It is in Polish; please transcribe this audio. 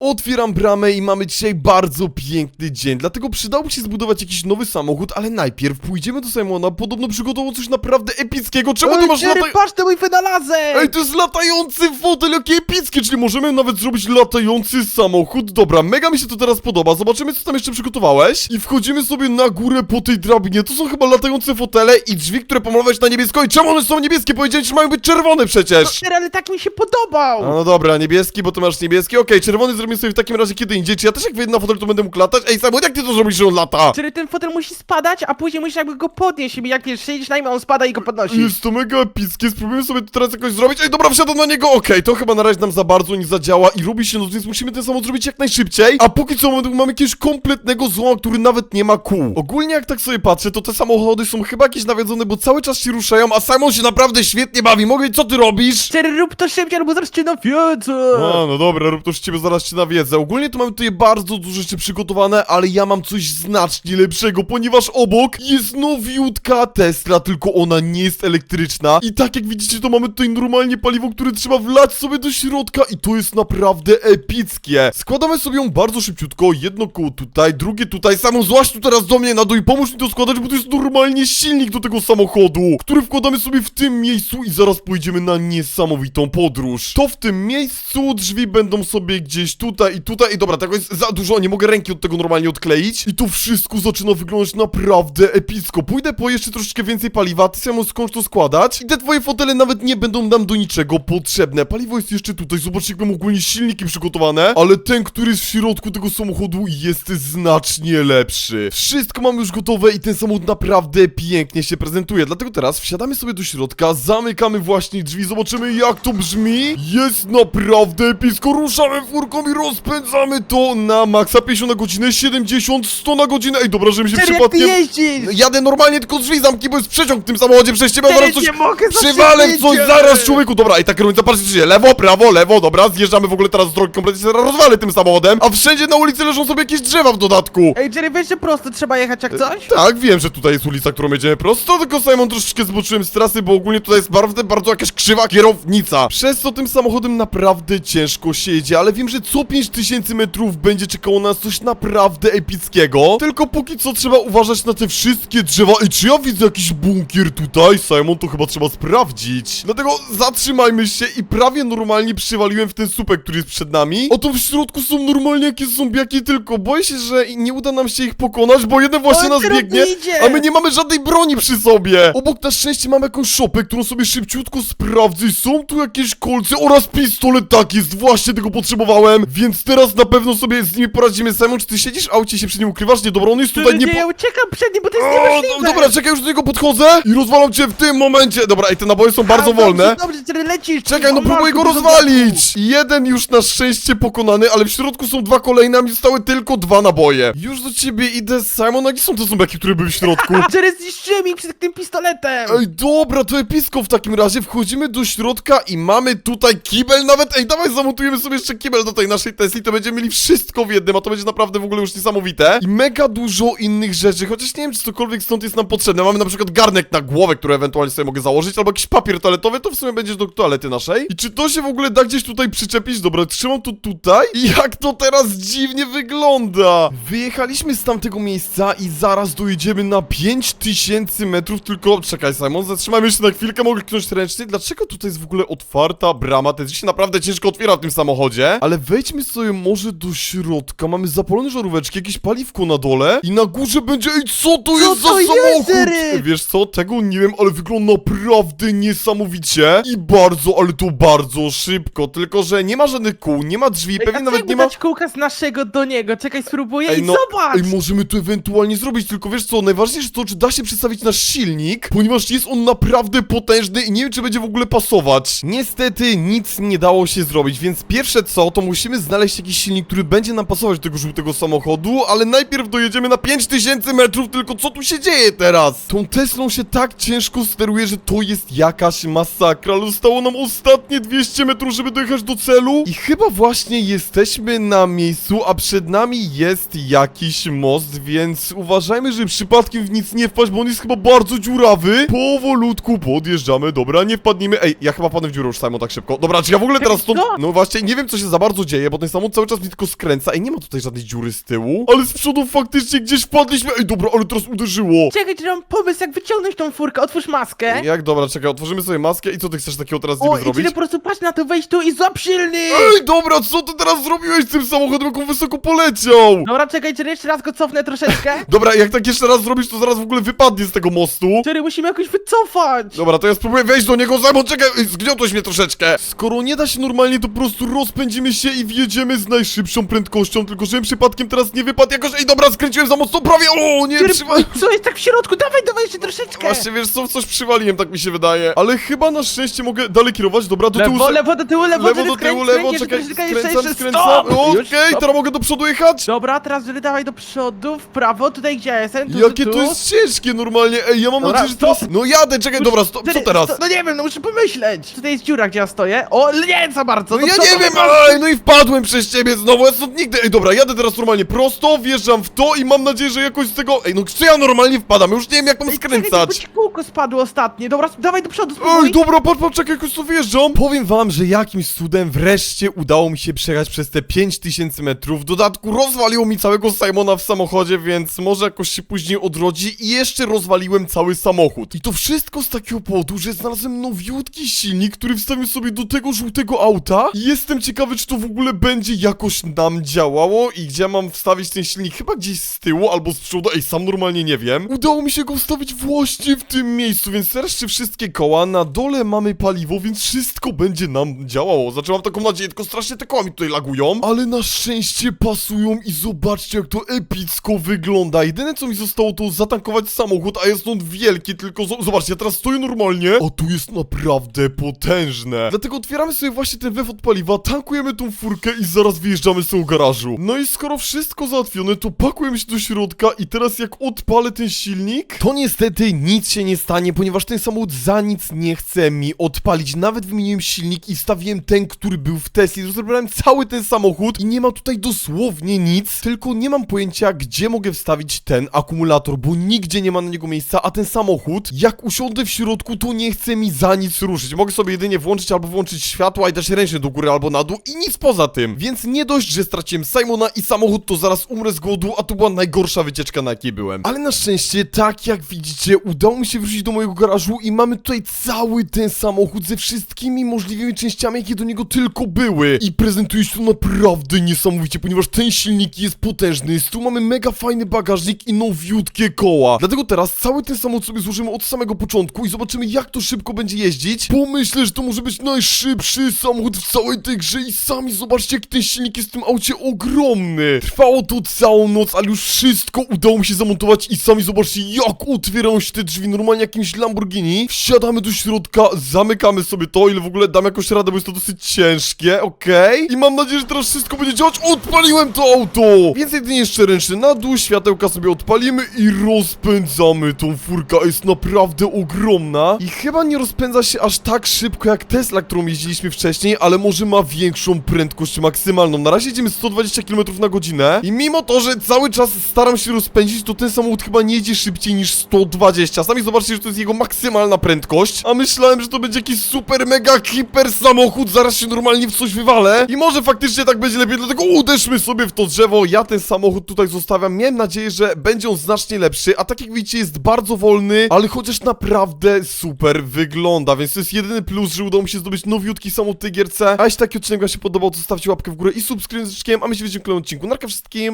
Otwieram bramę i mamy dzisiaj bardzo piękny dzień, dlatego przydałoby się zbudować jakiś nowy samochód, ale najpierw pójdziemy do Simona, podobno przygotował coś naprawdę epickiego, czemu ty Ej, masz Jerry, lata... patrz na mój wynalazek! Ej, to jest latający fotel, jakie epickie, czyli możemy nawet zrobić latający samochód. Dobra, mega mi się to teraz podoba, zobaczymy co tam jeszcze przygotowałeś. I wchodzimy sobie na górę po tej drabinie, to są chyba latające fotele i drzwi, które pomalowałeś na niebiesko. I czemu one są niebieskie? Powiedziałem, że mają być czerwone przecież. Jerry, ale tak mi się podobał! A no dobra, niebieski, bo ty masz niebieski. Okej, czerwony zrobimy sobie w takim razie kiedy indziej. Czy ja też jak wyjdę na fotel, to będę mógł latać? Ej, Simon, jak ty to zrobisz, że on lata? Jerry, ten fotel musi spadać, a później musisz jakby go podnieść i jak wiesz, siedzisz na nim, a on spada i go podnosi. Jest to mega epickie, spróbujemy sobie to teraz jakoś zrobić. Ej, dobra, wsiadam na niego, okej, to chyba na razie nam za bardzo nie zadziała i robi się noc, więc musimy ten samochód zrobić jak najszybciej. A póki co mamy, jakiegoś kompletnego złoma, który nawet nie ma kół. Ogólnie jak tak sobie patrzę, to te samochody są chyba jakieś nawiedzone, bo cały czas się ruszają, a Simon się naprawdę świetnie bawi. Mogę, co ty robisz? Jerry, rób to szybciej, albo zaraz cię nawiedzę! A, no dobra, rób to z ciebie, zaraz cię nawiedzę. Ogólnie to mamy tutaj bardzo dużo rzeczy przygotowane, ale ja mam coś znacznie lepszego, ponieważ obok jest nowiutka Tesla, tylko ona nie jest elektryczna. I tak jak widzicie, to mamy tutaj normalnie paliwo, które trzeba wlać sobie do środka i to jest naprawdę epickie. Składamy sobie ją bardzo szybciutko, jedno koło tutaj, drugie tutaj. Samą złaś tu teraz do mnie na dół i pomóż mi to składać, bo to jest normalnie silnik do tego samochodu, który wkładamy sobie w tym miejscu i zaraz pojedziemy na niesamowitą podróż. To w tym miejscu drzwi będą sobie gdzieś tutaj i tutaj. I dobra, tego jest za dużo, nie mogę ręki od tego normalnie odkleić. I to wszystko zaczyna wyglądać naprawdę epicko. Pójdę po jeszcze troszeczkę więcej paliwa, ty samo skończ to składać. I te twoje fotele nawet nie będą nam do niczego potrzebne. Paliwo jest jeszcze tutaj, zobaczcie jak mam ogólnie silniki przygotowane. Ale ten, który jest w środku tego samochodu jest znacznie lepszy. Wszystko mam już gotowe i ten samochód naprawdę pięknie się prezentuje. Dlatego teraz wsiadamy sobie do środka, zamykamy właśnie drzwi, zobaczymy jak to brzmi. Jest naprawdę epicko, ruszamy furką i rozpędzamy to na maksa 50 na godzinę, 70, 100 na godzinę. Ej, dobra, że mi się Jerry, jak ty przypadkiem... jeździsz! Jadę normalnie, tylko drzwi zamknij, bo jest przeciąg w tym samochodzie, przez ciebie zaraz coś... nie mogę Przywalę coś zaraz, człowieku! Dobra, i tak kierownica, patrzcie się, lewo, prawo, lewo, dobra, zjeżdżamy w ogóle teraz z drogi, kompletnie się rozwalę tym samochodem, a wszędzie na ulicy leżą sobie jakieś drzewa w dodatku. Ej, Jerry, wiesz, że prosto trzeba jechać jak coś? Tak, wiem, że tutaj jest ulica, którą jedziemy prosto, tylko Simon troszeczkę zboczyłem z trasy, bo ogólnie tutaj jest bardzo, bardzo jakaś krzywa kierownica. Przez to tym samochodem naprawdę ciężko się jedzie, ale wiem, że co 5000 metrów będzie czekało nas coś naprawdę epickiego. Tylko póki co trzeba uważać na te wszystkie drzewa. I czy ja widzę jakiś bunkier tutaj? Simon, to chyba trzeba sprawdzić. Dlatego zatrzymajmy się i prawie normalnie przywaliłem w ten słupek, który jest przed nami. Oto w środku są normalnie jakieś zombiaki, tylko boję się, że nie uda nam się ich pokonać, bo jeden właśnie nas biegnie, idzie. a my nie mamy żadnej broni przy sobie. Obok na szczęście mamy jakąś szopę, którą sobie szybciutko sprawdzę. I Są tu jakieś kolce oraz pistolet, tak jest, właśnie tego potrzebowałem. Więc teraz na pewno sobie z nimi poradzimy. Simon, czy ty siedzisz w aucie, się przy nim ukrywasz? Nie, dobra, on jest tutaj nie... nie, Po... ja uciekam przed nim, bo to jest O, niemożliwe! do, dobra, czekaj, już do niego podchodzę i rozwalam cię w tym momencie. Dobra, ej, te naboje są bardzo A, wolne. Dobrze, dobrze, Jerry, lecisz! Czekaj, no próbuję go rozwalić! Jeden już na szczęście pokonany, ale w środku są dwa kolejne, a mi zostały tylko dwa naboje. Już do ciebie idę, Simon, a gdzie są te zombiaki, które były w środku? Jerry, zniszczyłem ich przed tym pistoletem! Ej, dobra, to episko w takim razie. Wchodzimy do środka i mamy tutaj kibel nawet. Ej, dawaj, zamontujemy sobie jeszcze kibel do tej naszej Tesli, to będziemy mieli wszystko w jednym, a to będzie naprawdę w ogóle już niesamowite. I mega dużo innych rzeczy, chociaż nie wiem, czy cokolwiek stąd jest nam potrzebne. Mamy na przykład garnek na głowę, który ewentualnie sobie mogę założyć, albo jakiś papier toaletowy, to w sumie będzie do toalety naszej. I czy to się w ogóle da gdzieś tutaj przyczepić? Dobra, trzymam to tutaj. I jak to teraz dziwnie wygląda. Wyjechaliśmy z tamtego miejsca i zaraz dojedziemy na 5000 metrów, tylko... Czekaj, Simon, zatrzymajmy się na chwilkę, mogę kliknąć ręcznie. Dlaczego tutaj jest w ogóle otwarta brama? To jest się naprawdę ciężko otwiera w tym samochodzie. Ale wejdźmy sobie może do środka. Mamy zapalone żaróweczki, jakieś paliwko na dole i na górze będzie... Ej, co to jest za to jest, samochód? Wiesz co, tego nie wiem, ale wygląda naprawdę niesamowicie i bardzo, ale to bardzo szybko, tylko że nie ma żadnych kół, nie ma drzwi, pewnie nawet nie ma... kółka z naszego do niego? Czekaj, spróbuję i no, zobacz! Ej, możemy to ewentualnie zrobić, tylko wiesz co, najważniejsze to, czy da się przedstawić nasz silnik, ponieważ jest on naprawdę potężny i nie wiem, czy będzie w ogóle pasować. Niestety nic nie dało się zrobić, więc pierwsze co, to musimy znaleźć jakiś silnik, który będzie nam pasować do tego żółtego samochodu, ale najpierw dojedziemy na 5000 metrów, tylko co tu się dzieje teraz? Tą Teslą się tak ciężko steruje, że to jest jakaś masakra, ale zostało nam ostatnie 200 metrów, żeby dojechać do celu i chyba właśnie jesteśmy na miejscu, a przed nami jest jakiś most, więc uważajmy, żeby przypadkiem w nic nie wpaść, bo on jest chyba bardzo dziurawy. Powolutku podjeżdżamy, dobra, nie wpadnijmy. Ej, ja chyba padnę w dziurę już, Simon, tak szybko. Dobra, czy ja w ogóle teraz stąd... No właśnie, nie wiem, co się za bardzo dzieje, bo ten samochód cały czas mi tylko skręca i nie ma tutaj żadnej dziury z tyłu. Ale z przodu faktycznie gdzieś wpadliśmy. Ej, dobra, ale teraz uderzyło. Czekaj, czy mam pomysł, jak wyciągnąć tą furkę, otwórz maskę. Jak dobra, czekaj, otworzymy sobie maskę i co ty chcesz takiego teraz z O, niby i zrobić? tyle po prostu patrz na to, wejdź tu i złap silny! Ej, dobra, co ty teraz zrobiłeś z tym samochodem, jak on wysoko poleciał? Dobra, czekaj, czy jeszcze raz go cofnę troszeczkę? Dobra, jak tak jeszcze raz zrobisz, to zaraz w ogóle wypadnie z tego mostu. Czyli musimy jakoś wycofać! Dobra, to ja spróbuję wejść do niego, Simon, czekaj, ej, zgniotłeś mnie troszeczkę. Skoro nie da się normalnie, to po prostu rozpędzimy się i wjedziemy z najszybszą prędkością, tylko żebym przypadkiem teraz nie wypadł jakoś... Ej, dobra, skręciłem za mocno, prawie, o, nie, Czyli, przywaliłem. co jest tak w środku? Dawaj, dawaj jeszcze troszeczkę! Właśnie, wiesz co, coś przywaliłem, tak mi się wydaje. Ale chyba na szczęście mogę dalej kierować, dobra, do tyłu... Lewo, lewo do tyłu, lewo, lewo do tyłu, lewo, czekaj, skręcam, skręcam, okej, teraz mogę do przodu jechać? Dobra, teraz dawaj do przodu, w prawo, tutaj gdzie ja jestem, tu, Jakie tu, to jest ciężkie normalnie, ej, ja mam Dobra, nadzieję, że teraz... No jadę, czekaj, dobra, stop, co teraz? No nie wiem, no muszę pomyśleć! Tutaj jest dziura, gdzie ja stoję. O, nie za bardzo! No do ja przodu, nie wiem, ej, no i wpadłem przez ciebie znowu, ja stąd nigdy, ej, dobra, jadę teraz normalnie prosto, wjeżdżam w to i mam nadzieję, że jakoś z tego, ej, no czy ja normalnie wpadam, już nie wiem jak mam czekaj, bo skręcać. ci kółko spadło ostatnie. Dobra, dawaj do przodu, Ej, dobra, patrz, patrz, czekaj, jakoś tu wjeżdżam. Powiem wam, że jakimś cudem wreszcie udało mi się przejechać przez te 5000 metrów. W dodatku rozwaliło mi całego Simona w samochodzie, więc może jakoś się później odrodzi i jeszcze rozwaliłem cały samochód. I to wszystko z takiego powodu, że znalazłem nowiutki silnik, który wstawił sobie do tego żółtego auta. I jestem ciekawy, czy to w ogóle będzie jakoś nam działało i gdzie mam wstawić ten silnik. Chyba gdzieś z tyłu albo z przodu, ej, sam normalnie nie wiem. Udało mi się go wstawić właśnie w tym miejscu, więc teraz wszystkie koła, na dole mamy paliwo, więc wszystko będzie nam działało. Znaczy mam taką nadzieję, tylko strasznie te koła mi tutaj lagują, ale na szczęście pasują i zobaczcie jak to epicko wygląda. Jedyne co mi zostało to zatankować samochód, a jest on wielki, tylko zo- zobaczcie, ja teraz stoję normalnie, a tu jest naprawdę potężne. Dlatego otwieramy sobie właśnie ten wef od paliwa, tankujemy tą furkę i zaraz wyjeżdżamy z tego garażu. No i skoro wszystko załatwione, to pakujemy się do środka i teraz jak odpalę ten silnik, to niestety nic się nie stanie, ponieważ ten samochód za nic nie chce mi odpalić. Nawet wymieniłem silnik i stawiłem ten, który był w Tesli. Zrobiłem cały ten samochód i nie ma tutaj dosłownie nic, tylko nie mam pojęcia, gdzie mogę wstawić ten akumulator, bo nigdzie nie ma na niego miejsca, a ten samochód, jak usiądę w środku, to nie chce mi za nic ruszyć. Mogę sobie jedynie włączyć albo włączyć światła i dać ręcznie do góry albo na dół i nic poza tym. Więc nie dość, że straciłem Simona i samochód, to zaraz umrę z głodu, a to była najgorsza wycieczka, na jakiej byłem. Ale na szczęście, tak jak widzicie, udało mi się wrócić do mojego garażu i mamy tutaj cały ten samochód ze wszystkimi możliwymi częściami, jakie do niego tylko były. I prezentuje się to naprawdę niesamowicie, ponieważ ten silnik jest potężny. Tu mamy mega fajny bagażnik i nowiutkie koła. Dlatego teraz cały ten samochód sobie złożymy od samego początku i zobaczymy jak to szybko będzie jeździć. Pomyślę, że to może być najszybszy samochód w całej tej grze i sami zobaczcie jak ten silnik jest w tym aucie ogromny. Trwało to całą noc, ale już wszystko udało mi się zamontować i sami zobaczcie jak otwierają się te drzwi normalnie jakimś Lamborghini. Wsiadamy do środka, zamykamy sobie to, ile w ogóle dam jakąś radę, bo jest to dosyć ciężkie, okej? I mam nadzieję, że teraz wszystko będzie działać. Odpaliłem to auto! Więc jedynie jeszcze ręczny na dół, światełka sobie odpalimy i rozpędzamy tą furkę. Jest naprawdę ogromna i chyba nie rozpędza się aż tak szybko jak Tesla, którą jeździliśmy wcześniej, ale może ma większą prędkość maksymalną. Na razie jedziemy 120 km na godzinę i mimo to, że cały czas staram się rozpędzić, to ten samochód chyba nie jedzie szybciej niż 120. Sami zobaczcie, że to jest jego maksymalna prędkość, a myślałem, że to będzie jakiś super mega hiper samochód, zaraz się normalnie w coś wywalę i może faktycznie tak będzie lepiej, dlatego uderzmy sobie w to drzewo. Ja ten samochód tutaj zostawiam. Miałem nadzieję, że będzie on znacznie lepszy, a tak jak widzicie jest bardzo wolny, ale chociaż naprawdę super wygląda, więc to jest jedyny plus, że udało mi się zdobyć nowiutki samochód w tej gierce. A jeśli taki odcinek wam się podobał, to zostawcie łapkę w górę i subskrypcję, a my się widzimy w kolejnym odcinku. Narka wszystkim!